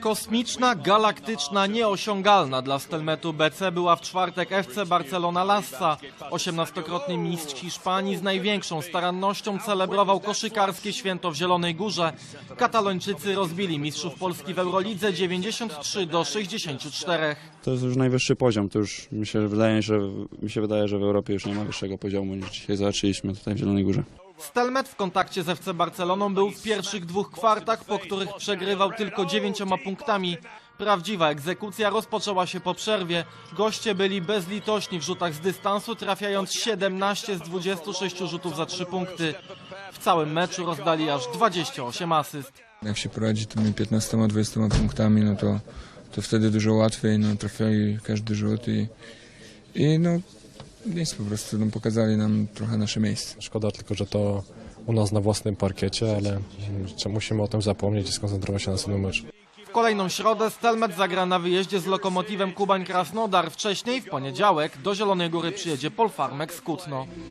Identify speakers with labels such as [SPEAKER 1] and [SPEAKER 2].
[SPEAKER 1] Kosmiczna, galaktyczna, nieosiągalna dla Stelmetu BC była w czwartek FC Barcelona Lassa. 18-krotny mistrz Hiszpanii z największą starannością celebrował koszykarskie święto w Zielonej Górze. Katalończycy rozbili mistrzów Polski w Eurolidze 93 do 64.
[SPEAKER 2] To jest już najwyższy poziom. To już mi się wydaje, że, mi się wydaje, że w Europie już nie ma wyższego poziomu niż dzisiaj zobaczyliśmy tutaj w Zielonej Górze.
[SPEAKER 1] Stelmet w kontakcie z FC Barceloną był w pierwszych dwóch kwartach, po których przegrywał tylko dziewięcioma punktami. Prawdziwa egzekucja rozpoczęła się po przerwie. Goście byli bezlitośni w rzutach z dystansu, trafiając 17 z 26 rzutów za 3 punkty. W całym meczu rozdali aż 28 asyst.
[SPEAKER 3] Jak się prowadzi tymi 15-20 punktami, no to, to wtedy dużo łatwiej, no trafiali każdy rzut i, i no nic po prostu, no, pokazali nam trochę nasze miejsce.
[SPEAKER 4] Szkoda tylko, że to u nas na własnym parkiecie, ale mm, musimy o tym zapomnieć i skoncentrować się na następnym meczu.
[SPEAKER 1] W kolejną środę Stelmet zagra na wyjeździe z lokomotywem Kubań Krasnodar. Wcześniej, w poniedziałek, do Zielonej Góry przyjedzie Polfarmek z Kutno.